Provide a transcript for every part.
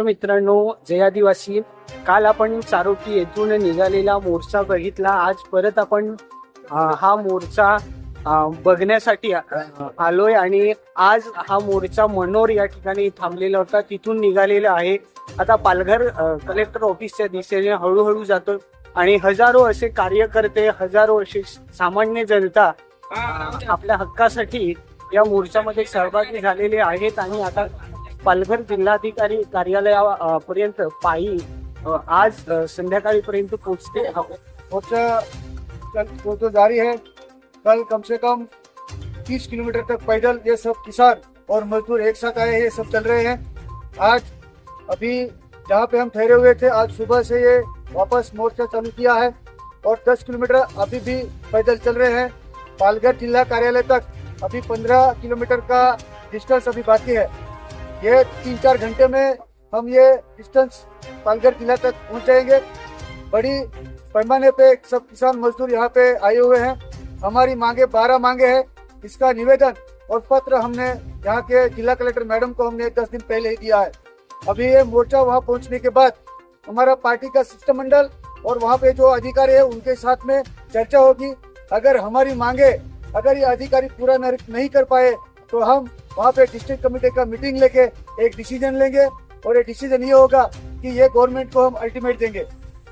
तर मित्रांनो जय आदिवासी. काल आपण चारोटी येथून निघालेला मोर्चा बघितला. आज परत आपण हा मोर्चा बघण्यासाठी आलोय आणि आज हा मोर्चा मनोर या ठिकाणी थांबलेला होता. तिथून निघालेला आहे. आता पालघर कलेक्टर ऑफिसच्या दिशेने हळूहळू जातोय आणि हजारो असे कार्यकर्ते हजारो असे सामान्य जनता आपल्या हक्कासाठी या मोर्चामध्ये सहभागी झालेले आहेत आणि आता पालघर जिल्हाधिकारी कार्यालयापर्यंत पायी आज अ, संध्याकाळीपर्यंत पोहोचते जारी है कल कम से कम 30 किलोमीटर तक पैदल ये सब किसान और मजदूर एक साथ आए ये सब चल रहे हैं. आज अभी जहाँ पे हम ठहरे हुए थे आज सुबह से ये वापस मोर्चा चालू किया है और 10 किलोमीटर अभी भी पैदल चल रहे हैं. पालघर जिला कार्यालय तक अभी 15 किलोमीटर का डिस्टेंस अभी बाकी है. ये तीन चार घंटे में हम ये डिस्टेंस पालघर जिला तक पहुँच जाएँगे। बड़ी पैमाने पे सब किसान मजदूर यहाँ पे आए हुए हैं। हमारी मांगे, बारह मांगे हैं। इसका निवेदन और पत्र हमने यहाँ के जिला कलेक्टर मैडम को हमने दस दिन पहले ही दिया है। अभी ये मोर्चा वहाँ पहुँचने के बाद हमारा पार्टी का शिष्टमंडल और वहाँ पे जो अधिकारी है, उनके साथ में चर्चा होगी। अगर हमारी मांगे, अगर ये अधिकारी पूरा नहीं कर पाए तो हम वहाँ पे डिस्ट्रिक्ट कमेटी का मीटिंग लेके एक डिसीज़न लेंगे और ये डिसीज़न ये होगा कि ये गवर्नमेंट को हम अल्टीमेट देंगे।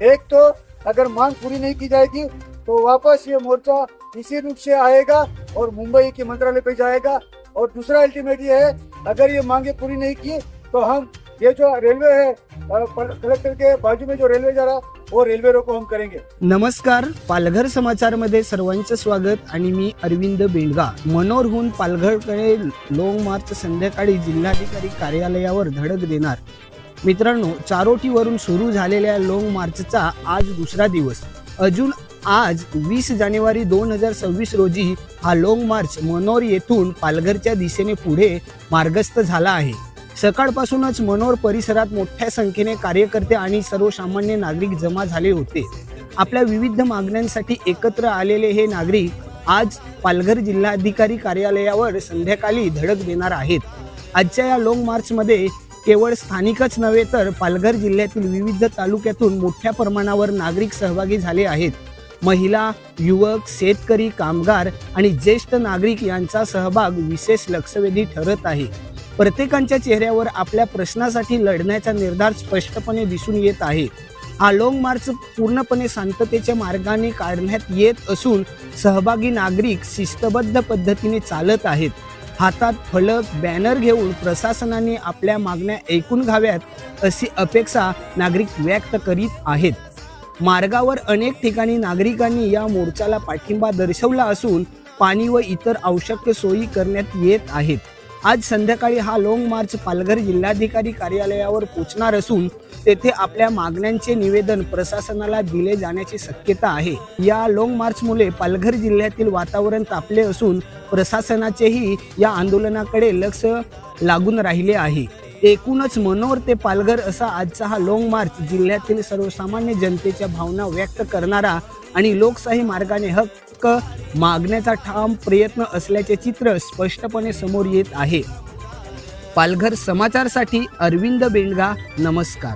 एक तो अगर मांग पूरी नहीं की जाएगी तो वापस ये मोर्चा इसी रूप से आएगा और मुंबई के मंत्रालय पे जाएगा। और दूसरा अल्टीमेट ये है, अगर ये मांगे पूरी नहीं की तो हम ये जो रेलवे है कलेक्टर के बाजू में जो रेलवे जा रहा वो रेल्वे रोको हम करेंगे। नमस्कार पालघर समाचारमध्ये सर्वांचं स्वागत आणि मी अरविंद बेंडगा मनोरहून पालघरकडे लॉंग मार्च संध्याकाळी जिल्हाधिकारी कार्यालयावर धडक देणार. मित्रांनो चारोटीवरून सुरू झालेल्या लॉंग मार्चचा आज दुसरा दिवस. अजून आज वीस जानेवारी दोन हजार सव्वीस रोजी हा लॉंग मार्च मनोर येथून पालघरच्या दिशेने पुढे मार्गस्थ झाला आहे. सकाळपासूनच मनोर परिसरात मोठ्या संख्येने कार्यकर्ते आणि सर्वसामान्य नागरिक जमा झाले होते. आपल्या विविध मागण्यांसाठी एकत्र आलेले हे नागरिक आज पालघर जिल्हाधिकारी कार्यालयावर संध्याकाळी धडक देणार आहेत. आजच्या या लॉंग मार्चमध्ये केवळ स्थानिकच नव्हे तर पालघर जिल्ह्यातील विविध तालुक्यातून मोठ्या प्रमाणावर नागरिक सहभागी झाले आहेत. महिला युवक शेतकरी कामगार आणि ज्येष्ठ नागरिक यांचा सहभाग विशेष लक्षवेधी ठरत आहे. प्रत्येकांच्या चेहऱ्यावर आपल्या प्रश्नासाठी लढण्याचा निर्धार स्पष्टपणे दिसून येत आहे. हा लॉंग मार्च पूर्णपणे शांततेच्या मार्गाने काढण्यात येत असून सहभागी नागरिक शिस्तबद्ध पद्धतीने चालत आहेत. हातात फलक बॅनर घेऊन प्रशासनाने आपल्या मागण्या ऐकून घ्याव्यात अशी अपेक्षा नागरिक व्यक्त करीत आहेत. मार्गावर अनेक ठिकाणी नागरिकांनी या मोर्चाला पाठिंबा दर्शवला असून पाणी व इतर आवश्यक सोयी करण्यात येत आहेत. आज संध्याकाळी हा लॉंग मार्च पालघर जिल्हाधिकारी कार्यालयावर पोचणार असून तेथे आपल्या मागण्यांचे निवेदन प्रशासनाला दिले जाण्याची शक्यता आहे. या लॉंग मार्चमुळे पालघर जिल्ह्यातील वातावरण तापले असून प्रशासनाचेही या आंदोलनाकडे लक्ष लागून राहिले आहे. एकूणच मनोर ते पालघर असा आजचा हा लॉंग मार्च जिल्ह्यातील सर्वसामान्य जनतेच्या भावना व्यक्त करणारा आणि लोकशाही मार्गाने हक्क मागण्याचा ठाम प्रयत्न असल्याचे चित्र स्पष्टपणे समोर येत आहे. पालघर समाचारसाठी अरविंद बेंडगा नमस्कार.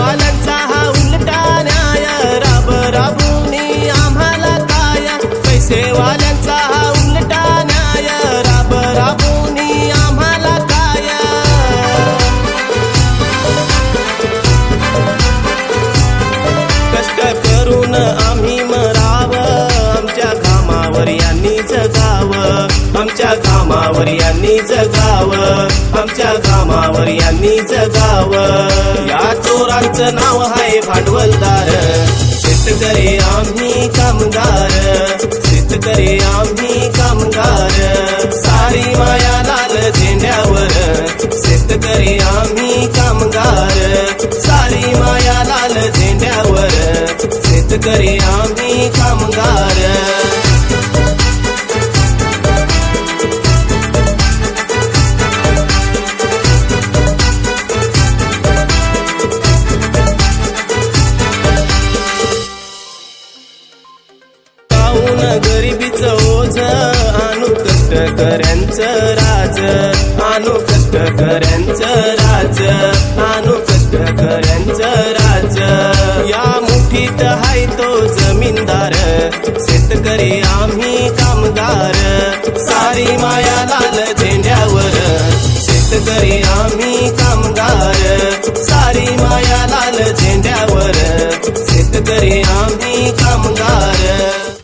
पैसेवाल्यांचा हा उलटा न्याय. राब राबुनी आम्हाला काय? पैसेवाल्यांचा हा उलटा न्याय. राब राबुनी आम्हाला काय? कष्ट करून आम्ही मराव. आमच्या कामावर यांनी जगाव आमच्या कामावर यांनी जगाव आमच्या कामावर यांनी जगाव. या चोरांचं नाव आहे भांडवलदार. शेतकरी आम्ही कामगार. शेतकरी आम्ही कामगार. सारी माया लाल झेंड्यावर. शेतकरी आम्ही कामगार. सारी माया लाल झेंड्यावर. शेतकरी आम्ही कामगार. गरिबीचं ओझ आणू कष्टकऱ्यांचं राज आणू कष्टकऱ्यांचं राज आणू कष्टकऱ्यांचं राज. या मुठीत हाय तो जमीनदार शेतकरी आम्ही कामदार सारी माया लाल झेंड्यावर शेतकरी